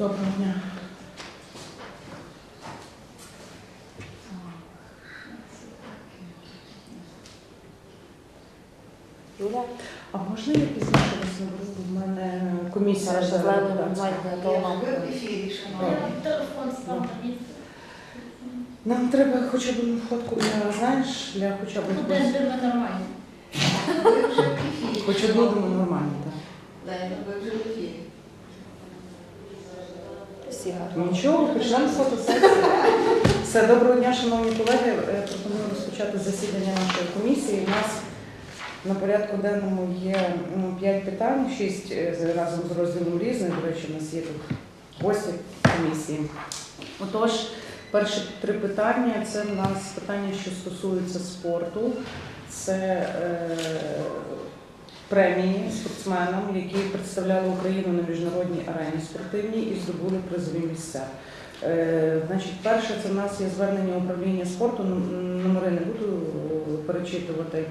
Доброго дня. Юля, А можна я пізніше? Бо в мене комісія. телемат. в ефірі, шановні. Телефон став. Нам треба хоча б одну фотку для, знаєш, для хоча б Ну, де, якогось. ми нормально. Ви вже в ефірі. Хоч одну думаю, нормально, так. Лена, ви вже в ефірі. Гарно. Нічого, з фотосесії. Все, доброго дня, шановні колеги. Е, Пропоную розпочати засідання нашої комісії. У нас на порядку денному є м, п'ять питань, шість е, разом з розділом різних. До речі, у нас є тут гості комісії. Отож, перші три питання це в нас питання, що стосуються спорту. Це е, премії спортсменам, які представляли Україну на міжнародній арені спортивній і здобули призові місця. Е, Значить, перше, це в нас є звернення управління спорту. Номери не буду е, перечитувати.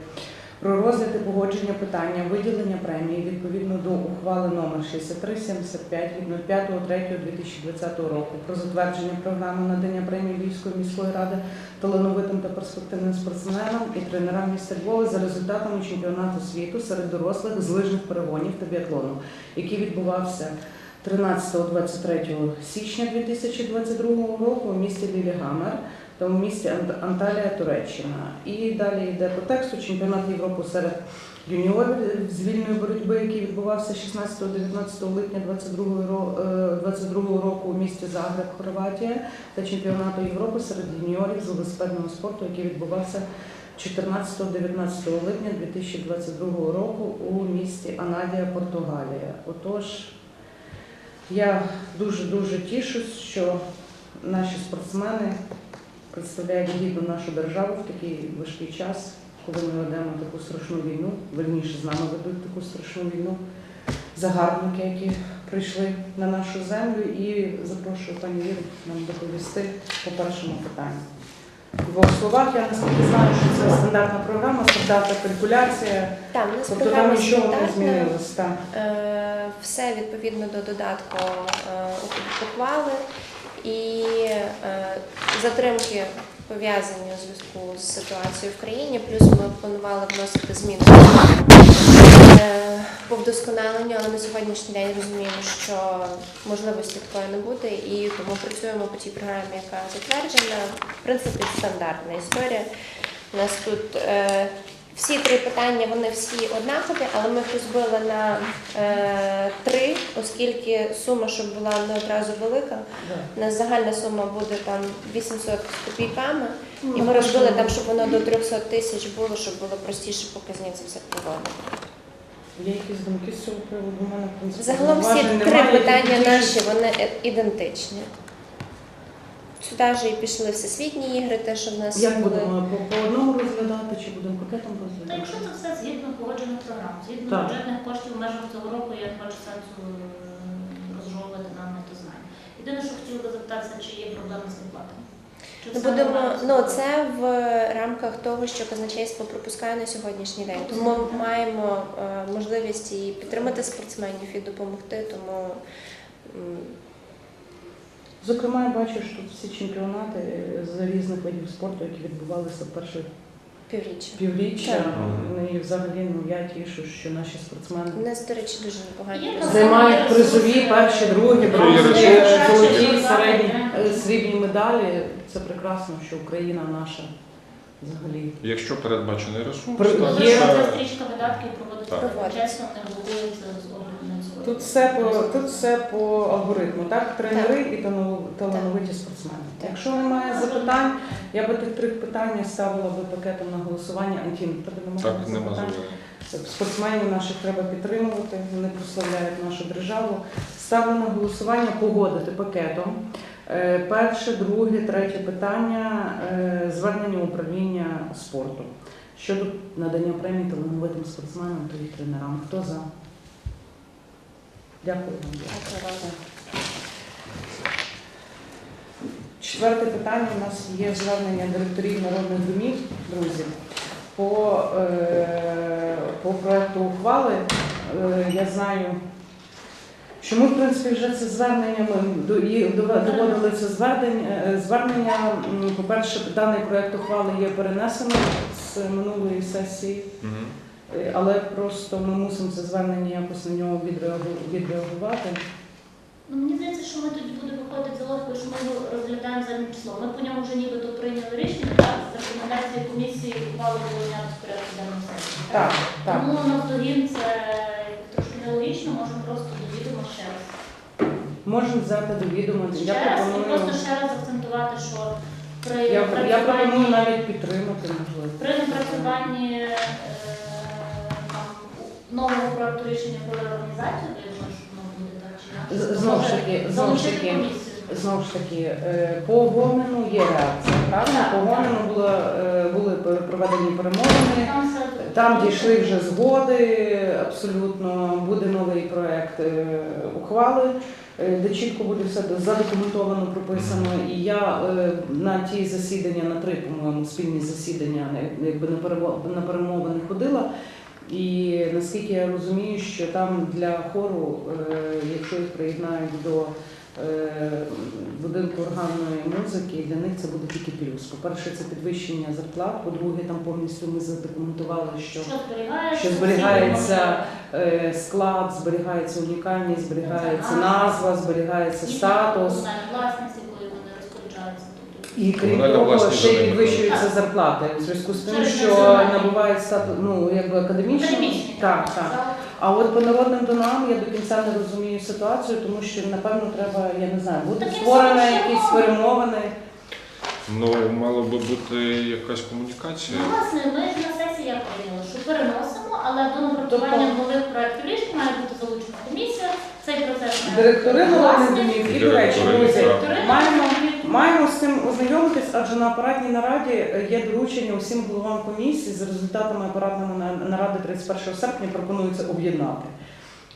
Про розгляд і погодження питання виділення премії відповідно до ухвали номер 6375 від 05.03.2020 року про затвердження програми надання премії Львівської міської ради талановитим та перспективним спортсменам і тренерам міста Львова за результатами чемпіонату світу серед дорослих з лижних перегонів та біатлону, який відбувався 13-23 січня 2022 року у місті Лілігамер та у місті Ант- Анталія, Туреччина. І далі йде по тексту чемпіонат Європи серед юніорів з вільної боротьби, який відбувався 16-19 липня 2022 року у місті Загреб, Хорватія, та чемпіонату Європи серед юніорів з велосипедного спорту, який відбувався 14-19 липня 2022 року у місті Анадія, Португалія. Отож, я дуже-дуже тішусь, що наші спортсмени представляють гідно нашу державу в такий важкий час, коли ми ведемо таку страшну війну, вельніше з нами ведуть таку страшну війну. Загарбники, які прийшли на нашу землю, і запрошую пані Віру нам доповісти по першому питанню. В двох словах я наскільки знаю, що це стандартна програма, стандартна калькуляція, Так, у нас тобто там нічого не. Так. Е, Все відповідно до додатку е, ухвали і е, затримки пов'язані у зв'язку з ситуацією в країні. Плюс ми планували вносити зміни е, по вдосконаленню, але на сьогоднішній день розуміємо, що можливості такої не буде, і тому працюємо по тій програмі, яка затверджена. В принципі, стандартна історія. У нас тут е, всі три питання, вони всі однакові, але ми їх розбили на е, три, оскільки сума, щоб була не одразу велика. У нас загальна сума буде там 800 з копійками, і ми розбили там, щоб воно до 300 тисяч було, щоб було простіше показні це все проводити. Є якісь думки з цього приводу? У мене, в принципі, Загалом всі зауважень три немає, питання наші, вони е- ідентичні. Сюди ж і пішли всесвітні ігри, те, що в нас Як були. будемо по, по одному розглядати чи будемо пакетом Та розглядати? якщо це все згідно погоджених програм, згідно Так. бюджетних коштів в межах цього року, я не бачу сенсу е, розжовувати нам не то знання. Єдине, що хотіла би запитатися, чи є проблеми з виплатами. Чи Ми все будемо, нормально ну це в рамках того, що казначейство пропускає на сьогоднішній день. Тому маємо е, можливість і підтримати спортсменів, і допомогти. Тому м, Зокрема, я бачу, що тут всі чемпіонати з різних видів спорту, які відбувалися в перше півріччя. півріччя. Ну і взагалі ну, я тішу, що наші У спортсмени нас, до речі, дуже непогані. Займають призові, перші, другі, бронзові, золоті, середні, е, срібні медалі. Це прекрасно, що Україна наша взагалі. Якщо передбачений ресурс, При- то є- це стрічка видатків проводиться Так. чесно, не блокується з. Тут все по тут все по алгоритму, так? Тренери і таланов- талановиті спортсмени. Так. Якщо немає запитань, я би тих три питання ставила би пакетом на голосування. Антін, тебе немає так нема запитань? Спортсменів наших треба підтримувати, вони прославляють нашу державу. Ставлю на голосування погодити пакетом. Е, Перше, друге, третє питання е, звернення управління спорту щодо надання премії талановитим спортсменам та тренерам. Хто за? Дякую вам. Четверте питання у нас є звернення директорів народних домів, друзі. По, е, по проекту ухвали е, я знаю, Чому, в принципі, вже це звернення ми доводили це звернення, е, звернення. По-перше, даний проект ухвали є перенесений з минулої сесії, але просто ми мусимо це звернення якось на нього відреагувати. Ну, мені здається, що ми тоді будемо виходити за логікою, що ми його розглядаємо заднім числом. Ми по ньому вже нібито прийняли рішення, так, з рекомендації комісії ухвали зняти з порядку денного сесії. Так, так. Тому навздогін це трошки нелогічно, можемо просто до відома ще раз. Можемо взяти до відома. Ще Я раз і просто ще раз акцентувати, що при я, я пропоную навіть підтримати, можливо. При напрацюванні е, нового проекту рішення про реорганізацію, то я думаю, що воно буде так чи інакше. З- знову ж таки, знову ж залучити таки, комісію. Знову ж таки, е, по Гоміну є реакція, правильно? По так. Гоміну було, е, були проведені перемовини. Там все- Там дійшли вже згоди, абсолютно буде новий проект е, ухвали, е, де чітко буде все задокументовано, прописано. І я е, на ті засідання, на три, по-моєму, спільні засідання, е, якби на перево- на перемовини ходила. І наскільки я розумію, що там для хору, е, якщо їх приєднають до е, будинку органної музики, для них це буде тільки плюс. По-перше, це підвищення зарплат. По-друге, там повністю ми задокументували, що Що зберігається? що зберігається е, склад, зберігається унікальність, зберігається назва, зберігається статус. Комунальна власність, якою вони розпоряджаються. Тобто І крім Комунальна того, власність ще й за ними підвищуються зарплати у зв'язку з тим, Через що національні. набувають статус ну якби. Академічні. Так, так. А от по народним домам я до кінця не розумію ситуацію, тому що напевно треба, я не знаю, буде Таке створена саме якісь перемовини. Ну, мала би бути якась комунікація. Ну, власне, ми ж на сесії як прийняли, що переносимо, але до напрацювання Тобто- нових проєктів рішень має бути залучена комісія. Цей процес має Директори бути народних домів і, до речі, Директори, друзі, так. Маємо. Маємо з цим ознайомитись, адже на апаратній нараді є доручення усім головам комісії за результатами апаратної наради 31 серпня пропонується об'єднати.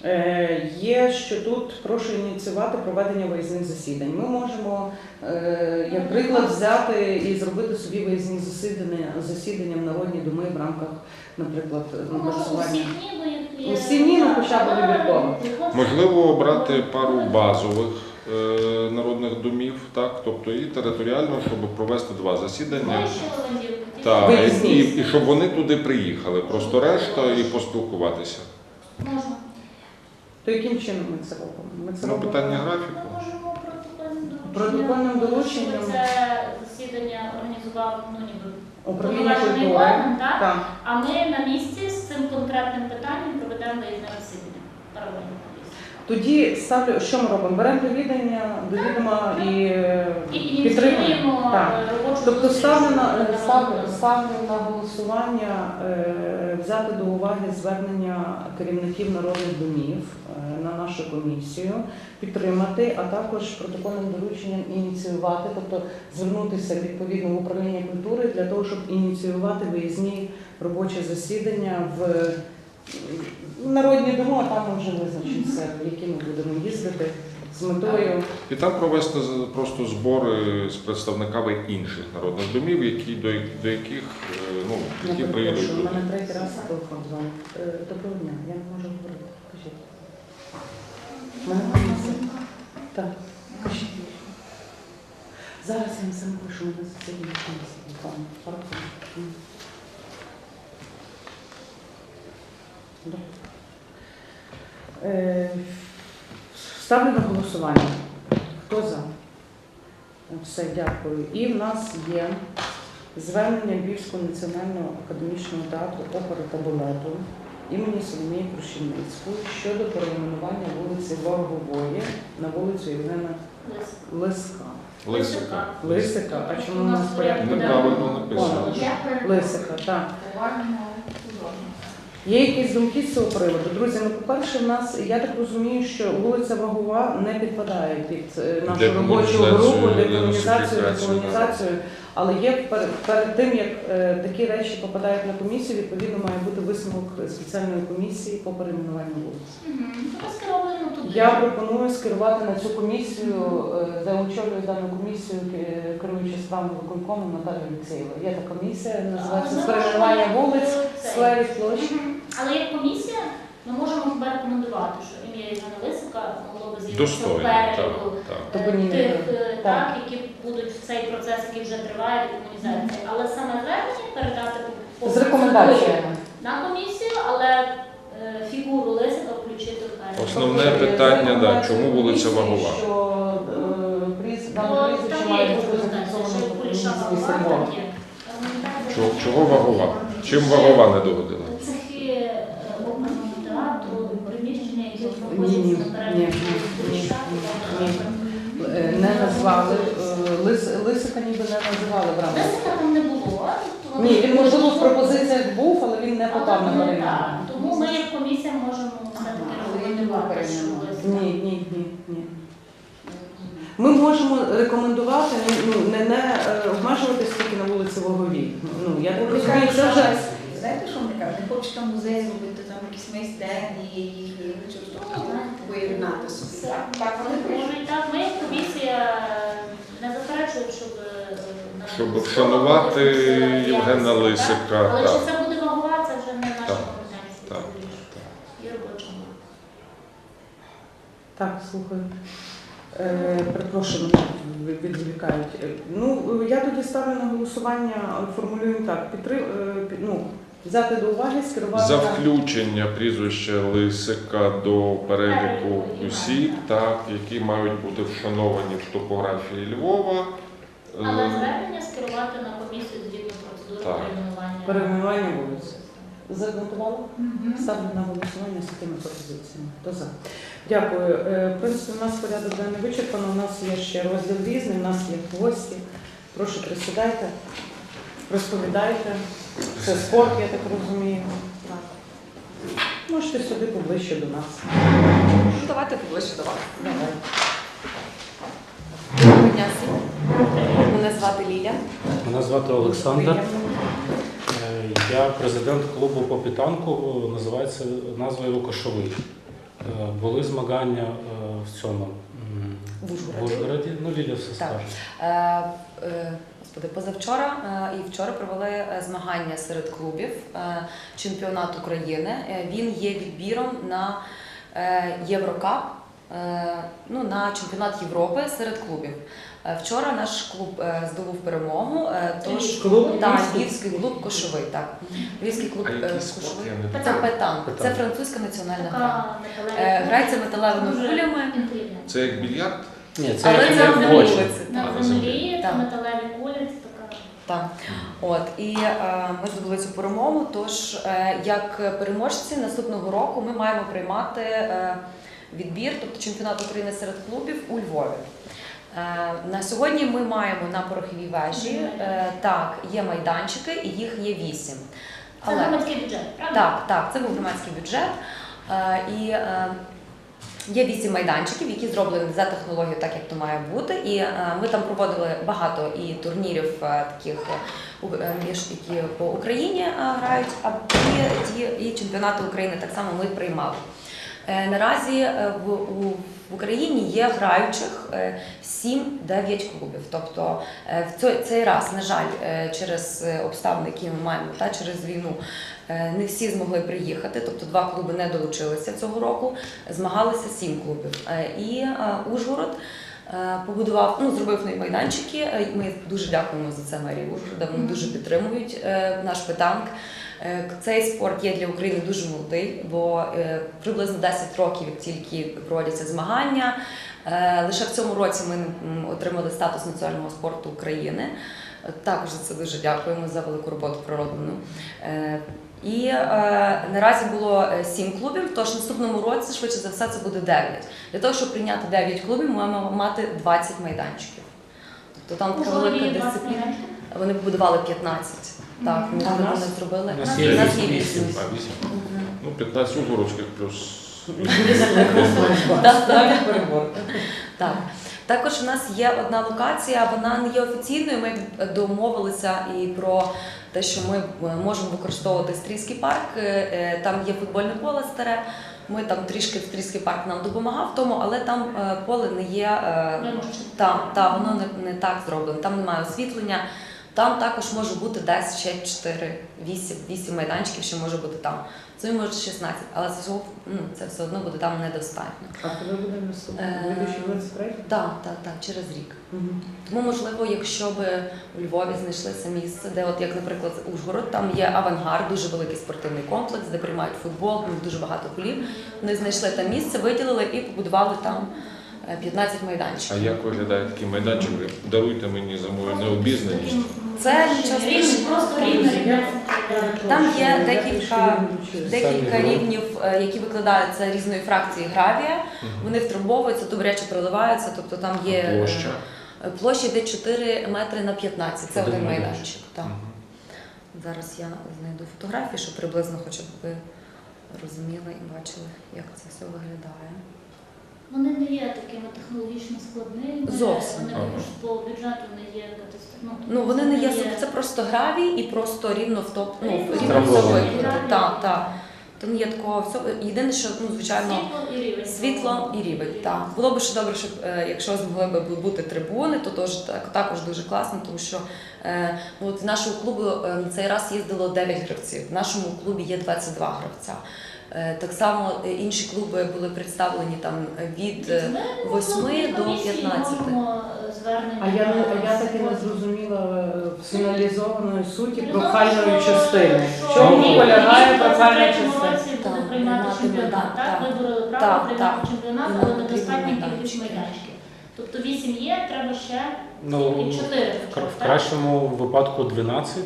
Е, Є, що тут прошу ініціювати проведення виїзних засідань. Ми можемо, е, як приклад, взяти і зробити собі виїзні засідання, засідання в народні доми в рамках, наприклад, напрацювання. усі дні, ну, хоча б вибірково. Можливо, обрати пару базових народних домів, так, тобто і територіально, щоб провести два засідання. Так, Виїзні. і, і щоб вони туди приїхали. Просто решта і поспілкуватися. Можна. То яким чином ми це робимо? Ми це Ну, робимо питання графіку. можемо протокольним дорученням. Це засідання організував, ну ніби, управління повноважений культури. орган, так? Так. А ми на місці з цим конкретним питанням проведемо виїзне. Тоді ставлю, що ми робимо? Беремо до відання, до відома і, е, І підтримуємо. Так. е, Тобто ставлю на ставлю, ставлю на голосування е, взяти до уваги звернення керівників народних домів е, на нашу комісію, підтримати, а також протокольним дорученням ініціювати, тобто звернутися відповідно в управління культури для того, щоб ініціювати виїзні робочі засідання в народні доми, а там вже визначимося, в які ми будемо їздити з метою. І там провести просто збори з представниками інших народних домів, які до, до яких е, ну, які приїдуть. у мене третій раз телефон дзвонить. Доброго дня, я не можу говорити. Кажіть. Мене комісія. Так, кажіть. Зараз я вам сам пишу, засідання комісії. Буквально пару хвилин. М. Добре. Е, Ставлю на голосування. Хто за? Все, дякую. І в нас є звернення Львівського національного академічного театру опери та балету імені Соломії Крушельницької щодо перейменування вулиці Воргової на вулицю Євгена Лиска. Лисика. Лисика, а чому у нас порядку? Лисика, так. Є якісь думки з цього приводу? Друзі, ну по-перше, в нас, я так розумію, що вулиця Вагова не підпадає під е, нашу робочу Декомунізацію, групу, декомунізацію, денацифікацію, деколонізацію. Але є перед, перед тим, як е, такі речі попадають на комісію, відповідно має бути висновок спеціальної комісії по перейменуванню вулиць. Мгм. Туди. Я пропоную скерувати на цю комісію, е, де очолює дану комісію е, керуюча справами виконкому Наталія Олексєєва. Є така комісія, називається з перейменування вулиць, скверів, площ. Мгм. Але як комісія, Ми можемо хіба рекомендувати, що ім'я Івана Лисика могло би з'явитися в Достойно, так, переліку так. е, Тобто ні, тих, е, так. так, які будуть в цей процес, який вже триває декомунізації. Але саме звернення передати по- по З рекомендаціями. на комісію, але е, фігуру Лисика включити в перелік. Основне питання, да, чому вулиця Вагова? Що е, пріз- дане прізвище там має бути рекомендація, зафіксовано що в Куліша комісії Вагова, Сергова. так є. Рекомендація, Чого, чого вагова? Чим вагова не догодила е, оперного театру, приміщення, які Ні, ні, ні, ні, ні, Е, Не назвали, е, Лис- Лисика ніби не називали в рамках. Лисика там не було. тобто Ні, він можливо в пропозиціях був, але він не попав на перейменування. Тому ми як комісія можемо все-таки рекомендувати. Ні, ні, ні, ні. Ми можемо рекомендувати ну, не, не е, обмежуватись тільки на вулиці Воговій. Ну, я так розумію, це вже Знаєте, що вони кажуть? Не хочуть там музей зробити, там якісь майстерні, їхні поєднати собі. Так, вони і так, ми комісія не заперечуємо, щоб е, Щоб вшанувати Євгена? Лисика, Але чи це буде вагова, це вже не наша Так, компетенція. так. І робоча. Так, слухаю. Е, перепрошую, мене відволікають. Е, Ну, я тоді ставлю на голосування, е, формулюємо так, підтри, е, ну, взяти до уваги, скерувати За включення прізвища Лисика до переліку осіб, так, які мають бути вшановані в топографії Львова. Е, Але звернення скерувати на комісію згідно процедури Так. перейменування. перейменування вулиці. Заготували? Ставлю на голосування з такими пропозиціями. Хто за? Дякую. Е, В принципі, у нас порядок денний вичерпано. У нас є ще розділ різний, у нас є гості. Прошу присідайте, розповідайте. Це спорт, я так розумію. Так. Можете сюди поближче до нас. Ну, давайте поближче до вас. Давай. Доброго дня всім. Мене звати Ліля. Мене звати Олександр. Е, Я президент клубу по підтанку, е, називається назва його Кошовий. Е, Були змагання в цьому В Ужгороді. Ну, Ліля все скаже. Господи, позавчора е, і вчора провели е, змагання серед клубів е, чемпіонат України. Він є відбіром на Єврокап, ну, на чемпіонат Європи серед клубів. Вчора наш клуб здобув перемогу. Тож Клуб так, Львівський. клуб Кошовий. Так, львівський клуб? Кошовий. Це знаю. петанк. Це французька національна гра. Грається металевими кулями. Це як більярд? Ні, це Але як це як на вулиці. На землі, це металеві кулі. Так, от і е, ми здобули цю перемогу. Тож, е, як переможці наступного року ми маємо приймати е, відбір, тобто чемпіонат України серед клубів у Львові. Е, на сьогодні ми маємо на пороховій вежі е, так, є майданчики, і їх є вісім. Це громадський бюджет, правда? Так, так, це був громадський бюджет. Е, І е, є вісім майданчиків, які зроблені за технологією, так як то має бути. І е, ми там проводили багато і турнірів е, таких, е, між які по Україні грають, а і, і чемпіонати України так само ми приймали. Наразі в, Україні є граючих е, 7-9 клубів. Тобто в цей, раз, на жаль, через обставини, які ми маємо, та через війну, не всі змогли приїхати. Тобто два клуби не долучилися цього року. Змагалися сім клубів. Е, І е, Ужгород. е, Побудував, ну зробив нові майданчики. Е, Ми дуже дякуємо за це мерії Ужгорода. Вони дуже підтримують е, наш питанк. Е, Цей спорт є для України дуже молодий, бо е, приблизно 10 років тільки проводяться змагання. Е, Лише в цьому році ми отримали статус національного спорту України. Е, Також за це дуже дякуємо за велику роботу пророблену. І е, наразі було е, сім клубів, тож наступному році, швидше за все, це буде 9. Для того, щоб прийняти 9 клубів, ми маємо мати 20 майданчиків. Тобто там така велика дисципліна. Вони побудували 15. Так, ми вони зробили. У нас є нас є вісім. 8. А, вісім. Ну, 15 угородських плюс. Так, так. Також у нас є одна локація, вона не є офіційною. Ми домовилися і про те, що ми можемо використовувати стрільський парк. Е, е, Там є футбольне поле старе. Ми там трішки стрільський парк нам допомагав в тому, але там е, поле не є. там, Та, та воно не, не так зроблено. Там немає освітлення. Там також може бути десь ще 4, 8, 8 майданчиків, ще може бути там. Це може 16, але це, ну, це все одно буде там недостатньо. А коли буде наступний? Е, 2023? Так, так, так, через рік. Мгм. Тому, можливо, якщо б у Львові знайшлося місце, де, от як, наприклад, Ужгород, там є авангард, дуже великий спортивний комплекс, де приймають футбол, дуже багато полів. Вони знайшли там місце, виділили і побудували там е, 15 А як виглядає такий майданчик? Даруйте мені за мою необізнаність. Це страшного. просто рівна рівня. Там є декілька-. Декілька рівнів, е, які викладаються різної фракції гравія. Вони втрамбовуються, то речі проливаються, тобто там є е, Площа. площа йде 4 метри на 15. Це Один майданчик. Так. Зараз я знайду фотографії, щоб приблизно хоча б ви розуміли і бачили, як це все виглядає. Вони не є такими технологічно складними. Зовсім. Вони Ага. також по бюджету не є катастрофічними. Ну вони не є це просто гравій і просто рівно в топ, ну рівно все Так, так. То не є такого всього. Єдине, що ну звичайно. Світло і рівень. Світло і рівень. Так було б ще добре, щоб е, якщо змогли б бути трибуни, то теж так також дуже класно, тому що е, ну, от в нашого клубу е, на цей раз їздило 9 гравців. В нашому клубі є 22 гравця. Е, Так само е, інші клуби були представлені там від е, 8 до комісії 15. можемо, е, звернення. А я, не- а я таки не зрозуміла е, фіналізованої суті Ну, прохальної частини. В чому полягає прохальна 23-му частина? Так, приймати чемпіонат, так? так. Вибороли право приймати так. чемпіонат, але недостатньо кількість майданчиків. Тобто 8 є, треба ще Ну, і 4. в в кращому випадку 12.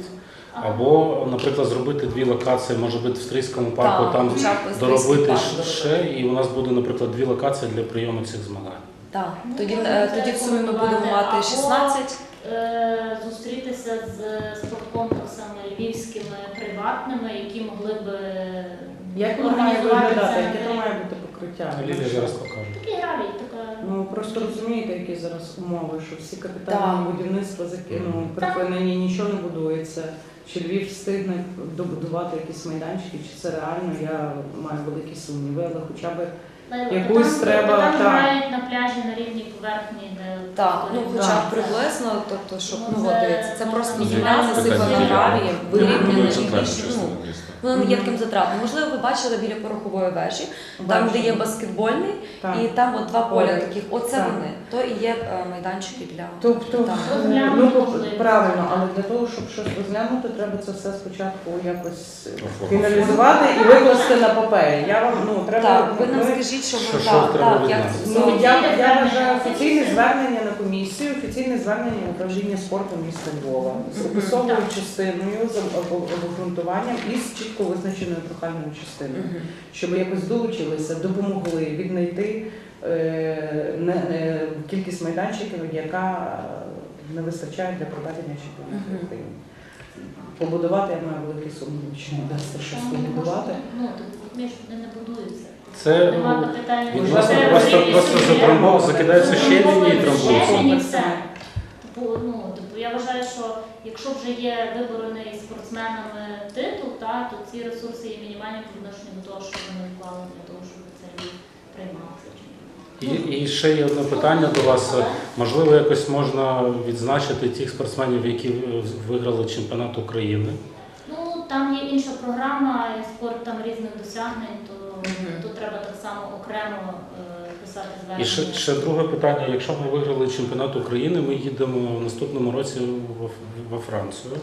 Або, наприклад, зробити дві локації, може бути в Стрийському парку, Так, там хоча б ось доробити парк ще, і у нас буде, наприклад, дві локації для прийому цих змагань. Так, Ну, тоді, е, тоді в сумі ми будемо мати Або- 16. Е, зустрітися з спорткомплексами львівськими приватними, які могли б е, Як воно має виглядати? Яке то має бути покриття? Лілія зараз покаже. Такі гравій, така. Ну просто розумієте, які зараз умови, що всі капітальні Так. будівництва закину, припинені, нічого не будується. Чи Львів встигне добудувати якісь майданчики, чи це реально? Я маю великі сумніви, але хоча б Якусь там, треба, Там та... грають на пляжі на рівній поверхні, де Так, ну хоча б приблизно, тобто, щоб Ну, ну це- це, це ну, просто земля насипана гравієм, вирівняна і ну. Воно не є таким затратним. Можливо, ви бачили біля порохової вежі, там, де є баскетбольний, так. і там от два поля Поля. таких. Оце Так. вони. То і є е, майданчики для Тобто, Так. е, ну, правильно, але для того, щоб щось розглянути, треба це все спочатку якось фіналізувати і викласти на папері. Я вам ну треба так. Ви нам скажіть, що ви що так, треба так, від як нас? це Ну, я, я вважаю офіційне звернення комісію, офіційне звернення управління спорту міста Львова з описовою частиною, з об- об- обґрунтуванням і з чітко визначеною прохальною частиною, щоб якось долучилися, допомогли віднайти е, не, кількість майданчиків, яка не вистачає для проведення чемпіонату. України. Побудувати я маю великий сумнів, чи не вдасться щось побудувати. Ну, не будуються. Це Нема ну, відносно Треба просто, рівні просто собі. затрамбов, і Затрамбовують трамбуються. і все. Типу, ну, типу, я вважаю, що якщо вже є виборений спортсменами титул, та, то ці ресурси є мінімальні по відношенню до того, що вони вклали для того, щоб це Львів приймав цей чемпіонат. І, і ще є одне питання до вас. Можливо, якось можна відзначити тих спортсменів, які е, виграли чемпіонат України. Ну, там є інша програма, спорт там різних досягнень, то, То треба так само окремо писати писати І звернення. ще, ще друге питання: якщо ми виграли чемпіонат України, ми їдемо в наступному році во, во Францію.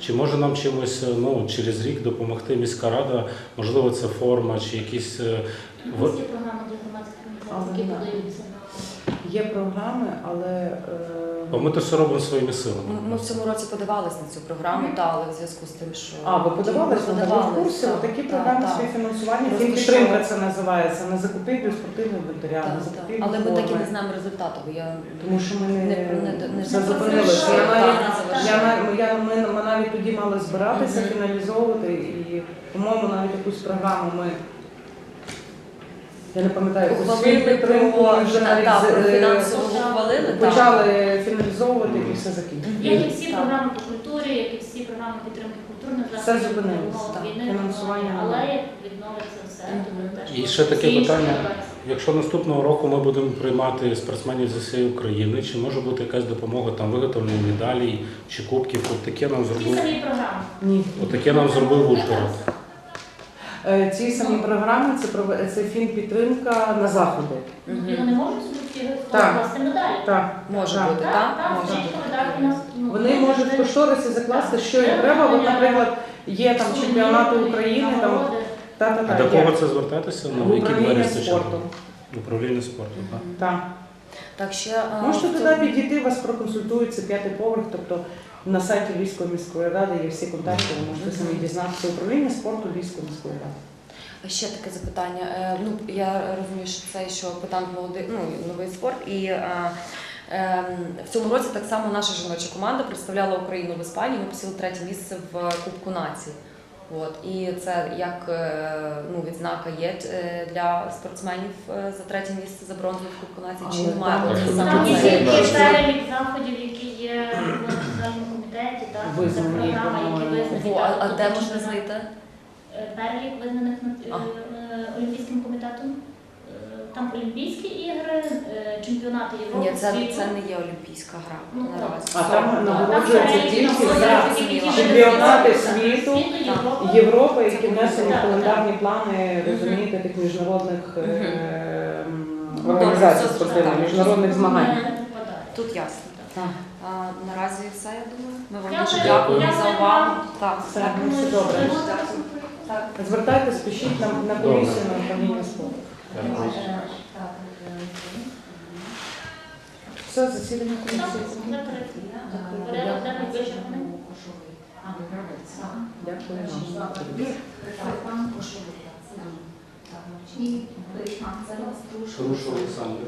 Чи може нам чимось е, ну, через рік допомогти міська рада? Можливо, це форма чи якісь. е, є програма для громадських організацій, які подаються Є програми, але е, ми то все робимо своїми силами. Ми- Ми в цьому році подавались на цю програму, та, але в зв'язку з тим, що А, ви подавалися в курсі? так, Такі так, програми співфінансування, підтримка це називається, на закупівлю спортивного закупівлю Але ми так і не знаємо результату, бо я Тому що ми не, Не- не- не- все. Я ми навіть тоді мали збиратися, фіналізовувати і, по-моєму, навіть якусь програму ми. Я не пам'ятаю, підтримку про, вже навіть про е, фінансову ухвалили. так. почали фіналізовувати і все закінчили. Як і всі Так. програми по культурі, як і всі програми підтримки культурних Все умов так. війни, Фінансування але як відновиться все, Мгм. то теж І ще таке всі інші питання. Якщо наступного року ми будемо приймати спортсменів з усієї України, чи може бути якась допомога там виготовлення медалей чи кубків? От таке нам Ті зробив. самі програми. Ні. От таке нам зробив Ужгород. Е, Ці самі програми це це фінпідтримка на заходи. І вони можуть собі Так. медалі. Так, Може так. бути, Так, так? Може бути. так, ну, Вони можуть в кошторисі закласти, що їм треба. От, наприклад, є там чемпіонати України, там нагороди. та та А до кого це звертатися? в На які двері спорту. Управління спорту, так. Так. Так, ще Можете туди підійти, вас проконсультують, це п'ятий поверх, тобто на сайті Львівської міської ради є всі контакти, ви можете самі дізнатися. Управління спорту Львівської міської ради. Ще таке запитання. Е, Ну, я розумію, що це що питань молодий, ну, новий спорт. І е, е, в цьому році так само наша жіноча команда представляла Україну в Іспанії. Ми посіли третє місце в Кубку нації. От і це як е, ну, відзнака є е, для спортсменів за третє місце за бронзу в Кубку нації, чи немає там саме є перелік заходів, які є в національному так, це Визнані, програма, які по-моєму. визнані. Во, так, а, а де можна знаю. знайти? Е, Перелік визнаних е, Олімпійським комітетом. Е, Там Олімпійські ігри, е, чемпіонати Європи, Ні, це, світу. це не є олімпійська гра Ну, наразі. А там Там нагороджується тільки за тільки ті чемпіонати світу, Європи. Європи, які внесені в календарні плани, розумієте, тих міжнародних е, м, Ну, організацій добре, спортивних, міжнародних змагань. Тут ясно. Так. А, наразі все, я думаю. Ми вам дуже дякуємо за увагу. вам. Так, Все, так. ну, все добре. Так. Звертайтесь, пишіть нам на комісію на управління спорту. Все, засідання комісії. Порядок денний вичерпаний. Дякую вам. Шаруш Олександр.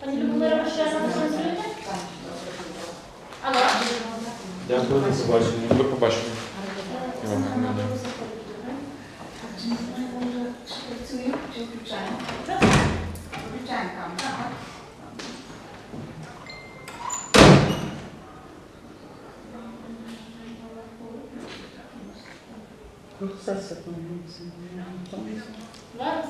Пані Любомира, ви ще раз транслюєте? Алло. Дякую, до побачення. До побачення. Все, все. Зараз?